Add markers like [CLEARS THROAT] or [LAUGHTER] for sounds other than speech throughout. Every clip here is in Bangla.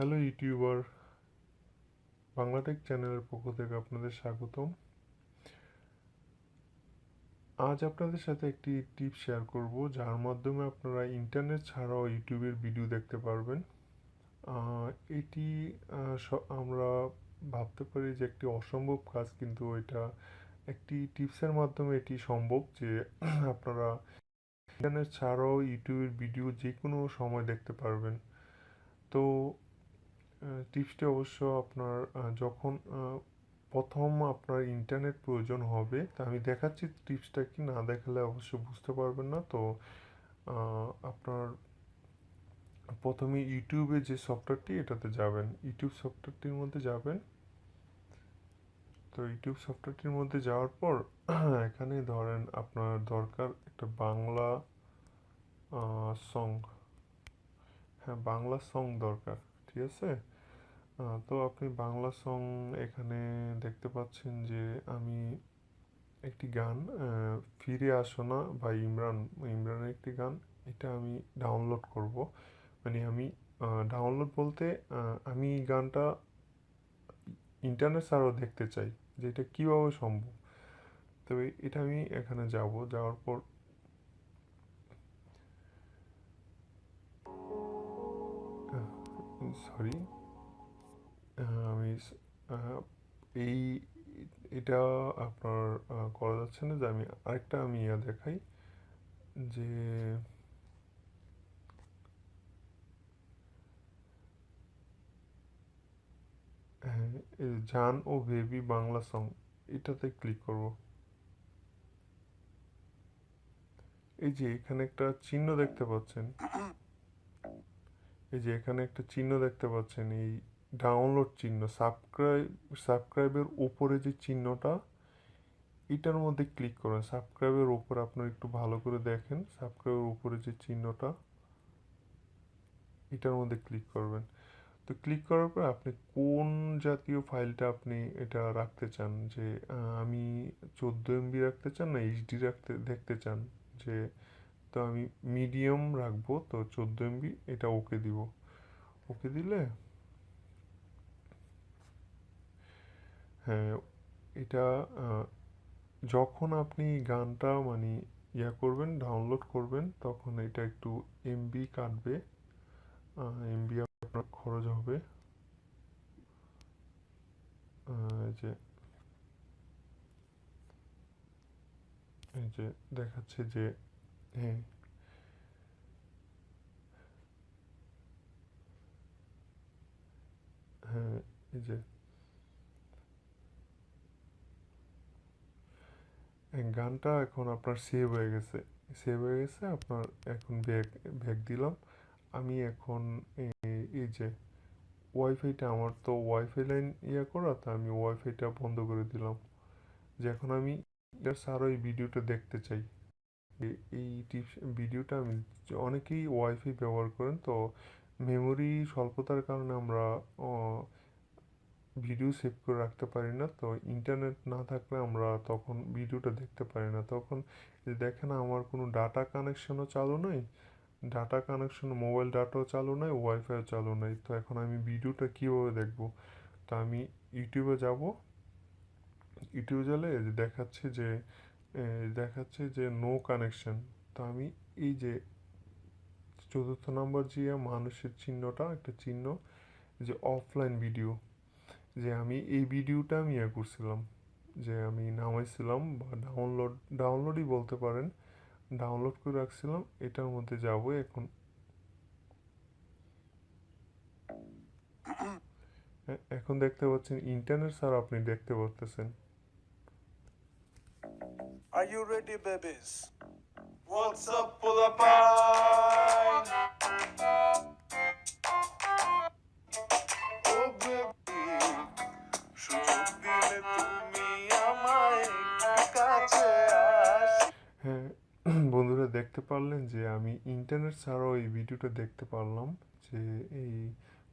হ্যালো ইউটিউবার বাংলাটেক চ্যানেলের পক্ষ থেকে আপনাদের স্বাগতম। আজ আপনাদের সাথে একটি টিপ শেয়ার করব, যার মাধ্যমে আপনারা ইন্টারনেট ছাড়াও ইউটিউবের ভিডিও দেখতে পারবেন। এটি আমরা ভাবতে পারি যে একটি অসম্ভব কাজ, কিন্তু এটা একটি টিপসের মাধ্যমে এটি সম্ভব যে [CLEARS THROAT] আপনারা ইন্টারনেট ছাড়াও ইউটিউবের ভিডিও যে কোনো সময় দেখতে পারবেন। তো টিপসটি অবশ্য আপনার যখন প্রথম আপনার ইন্টারনেট প্রয়োজন হবে, তা আমি দেখাচ্ছি টিপসটা কি না দেখালে অবশ্য বুঝতে পারবেন না। তো আপনার প্রথমে ইউটিউবে যে সফটওয়্যারটি এটাতে যাবেন। ইউটিউব সফটওয়্যারটির মধ্যে যাবেন। তো, ইউটিউব সফটওয়্যারটির মধ্যে যাওয়ার পর, [CLEARS THROAT] এখানে ধরেন আপনার দরকার একটা বাংলা সং হ্যাঁ বাংলা সং দরকার, ঠিক আছে? তো আপনি বাংলা সং এখানে দেখতে পাচ্ছেন যে আমি একটি গান ফিরে আসো না বা ইমরান, ইমরানের একটি গান, এটা আমি ডাউনলোড করব। মানে আমি ডাউনলোড বলতে আমি এই গানটা ইন্টারনেট ছাড়াও দেখতে চাই যে এটা কীভাবে সম্ভব। তবে এটা আমি এখানে যাব, যাওয়ার পর সরি আমি এই এটা আপনার করা যাচ্ছে না যে আমি আরেকটা আমি ইয়া দেখাই যে হ্যাঁ, জান ও বেবি বাংলা সং এটাতে ক্লিক করব। এই যে এখানে একটা চিহ্ন দেখতে পাচ্ছেন। এই যে এখানে একটা চিহ্ন দেখতে পাচ্ছেন এই ডাউনলোড চিহ্ন সাবস্ক্রাইব সাবস্ক্রাইবের উপরে যে চিহ্নটা, এটার মধ্যে ক্লিক করুন। সাবস্ক্রাইবের উপরে আপনার একটু ভালো করে দেখেন। সাবস্ক্রাইবের উপরে যে চিহ্নটা, এটার মধ্যে ক্লিক করবেন। তো ক্লিক করার পর আপনি কোন জাতীয় ফাইলটা আপনি এটা রাখতে চান? যে আমি চোদ্দ এমবি রাখতে চান না এইচডি রাখতে, দেখতে চান? যে, তো আমি মিডিয়াম রাখব, তো চোদ্দ এমবি এটা ওকে দিব। ওকে দিলে এটা যখন আপনি গানটা মানে ইয়া করবেন ডাউনলোড করবেন, তখন এটা একটু এমবি কাটবে। এমবি আপনার খরচ হবে। যে, এই যে দেখাচ্ছে যে হ্যাঁ। হ্যাঁ এই যে গানটা এখন আপনার সেভ হয়ে গেছে। সেভ হয়ে গেছে, আপনার এখন ব্যাগ ব্যাক দিলাম। আমি এখন এই এই যে ওয়াইফাইটা আমার তো ওয়াইফাই লাইন ইয়ে করা, তা আমি ওয়াইফাইটা বন্ধ করে দিলাম। যে এখন আমি স্যার ওই ভিডিওটা দেখতে চাই। এই টিপস ভিডিওটা আমি অনেকেই ওয়াইফাই ব্যবহার করেন, তো মেমোরি স্বল্পতার কারণে আমরা ভিডিও সেভ করে রাখতে পারি না। তো ইন্টারনেট না থাকলে আমরা তখন ভিডিওটা দেখতে পারি না। তখন দেখেন আমার কোনো ডাটা কানেকশনও চালু নেই ডাটা কানেকশন মোবাইল ডাটাও চালু নাই ওয়াইফাইও চালু নাই। তো এখন আমি ভিডিওটা কীভাবে দেখব? তো আমি ইউটিউবে যাব। ইউটিউবে গেলে দেখাচ্ছে যে দেখাচ্ছে যে নো কানেকশন তো আমি এই যে চতুর্থ নম্বর যে মানুষের চিহ্নটা, একটা চিহ্ন, যে অফলাইন ভিডিও যে আমি এই ভিডিওটা আমি ইয়ে করছিলাম যে আমি নামাইছিলাম বা ডাউনলোড ডাউনলোডই বলতে পারেন ডাউনলোড করে রাখছিলাম এটার মধ্যে যাব এখন। এ- এখন দেখতে পাচ্ছেন ইন্টারনেট ছাড়া আপনি দেখতে পারতেছেন। Are you ready, babies? What's up, pull দেখতে পারলেন যে আমি ইন্টারনেট ছাড়াও এই ভিডিওটা দেখতে পারলাম যে এই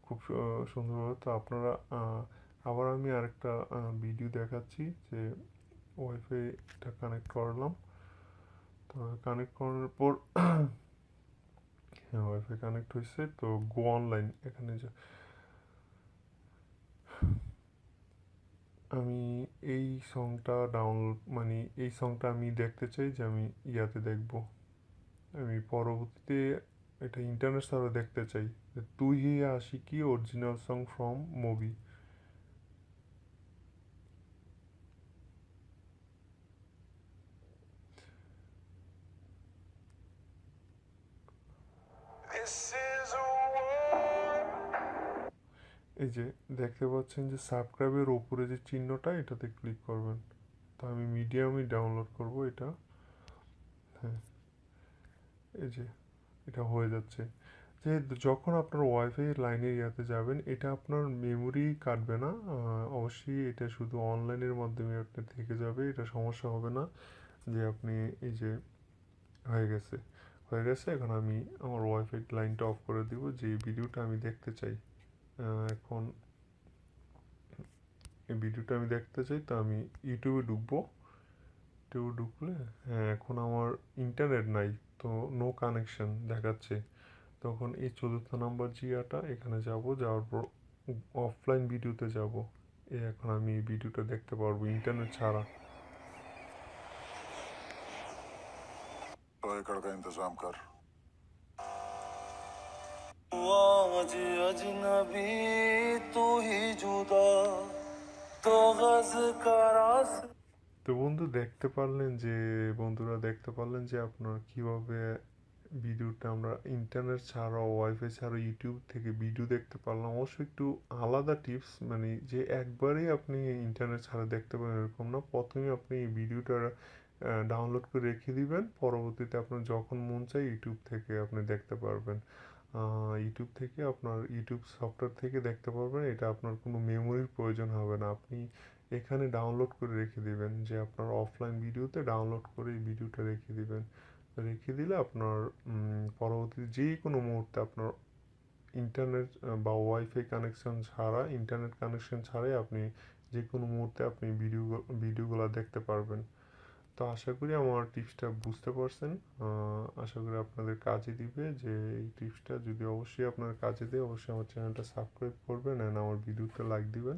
খুব সুন্দরভাবে। তো আপনারা আবার আমি আরেকটা ভিডিও দেখাচ্ছি যে ওয়াইফাইটা কানেক্ট করলাম। তো কানেক্ট করার পর হ্যাঁ ওয়াইফাই কানেক্ট হয়েছে। তো গো অনলাইন এখানে যে আমি এই সংটা ডাউনলোড মানে এই সংটা আমি দেখতে চাই যে আমি ইয়াতে দেখব। আমি পরবর্তীতে এটা ইন্টারনেট সার্ভারে দেখতে চাই। যে Tu Hi Aashiqui original song from movie. এই যে দেখতে পাচ্ছেন যে সাবস্ক্রাইবের ওপরে যে চিহ্নটা এটাতে ক্লিক করবেন। তো আমি মিডিয়ামই ডাউনলোড করব এটা। হ্যাঁ। এই যে, এটা হয়ে যাচ্ছে। যে যখন আপনার ওয়াইফাই লাইনের ইয়াতে যাবেন, এটা আপনার মেমোরি কাটবে না। অবশ্যই এটা শুধু অনলাইনের মাধ্যমে আপনার থেকে যাবে, এটা সমস্যা হবে না যে আপনি এই যে হয়ে গেছে। হয়ে গেছে, এখন আমি আমার ওয়াইফাই লাইনটা অফ করে দিব, যে ভিডিওটা আমি দেখতে চাই। এখন এই ভিডিওটা আমি দেখতে চাই, তো আমি ইউটিউবে ঢুকবো। ইউটিউবে ঢুকলে হ্যাঁ এখন আমার ইন্টারনেট নাই। তো নো কানেকশন দেখাচ্ছে তখন এই চতুর্থ নাম্বার জিয়াটা এখানে যাব যাওয়ার পর অফলাইন ভিডিওতে যাব এই এখন আমি এই ভিডিওটা দেখতে পারবো ইন্টারনেট ছাড়া टॉय एकड़ का इंतजाम कर आज अजनबी तू ही जुदा तो गज का रास्ता তো বন্ধু দেখতে পারলেন যে, বন্ধুরা দেখতে পারলেন যে আপনার কীভাবে ভিডিওটা আমরা ইন্টারনেট ছাড়া ওয়াইফাই ছাড়া ইউটিউব থেকে ভিডিও দেখতে পারলাম। অবশ্যই একটু আলাদা টিপস মানে যে একবারেই আপনি ইন্টারনেট ছাড়া দেখতে পারেন এরকম না। প্রথমে আপনি এই ভিডিওটা ডাউনলোড করে রেখে দিবেন। পরবর্তীতে আপনার যখন মন চায় ইউটিউব থেকে আপনি দেখতে পারবেন। ইউটিউব থেকে আপনার ইউটিউব সফটওয়্যার থেকে দেখতে পারবেন। এটা আপনার কোনো মেমোরির প্রয়োজন হবে না। আপনি এখানে ডাউনলোড করে রেখে দিবেন যে আপনার অফলাইন ভিডিওতে ডাউনলোড করে এই ভিডিওটা রেখে দিবেন। রেখে দিলে আপনার উম, পরবর্তীতে যে কোনো মুহূর্তে আপনার ইন্টারনেট বা ওয়াইফাই কানেকশন ছাড়া ইন্টারনেট কানেকশন ছাড়াই আপনি যে কোনো মুহূর্তে আপনি ভিডিও ভিডিওগুলো দেখতে পারবেন। তো আশা করি আমার টিপসটা বুঝতে পারছেন। আশা করি আপনাদের কাজে দিবে যে এই টিপসটা যদি অবশ্যই আপনার কাজে দেয় অবশ্যই আমার চ্যানেলটা সাবস্ক্রাইব করবেন অ্যান্ড আমার ভিডিওতে লাইক দিবেন।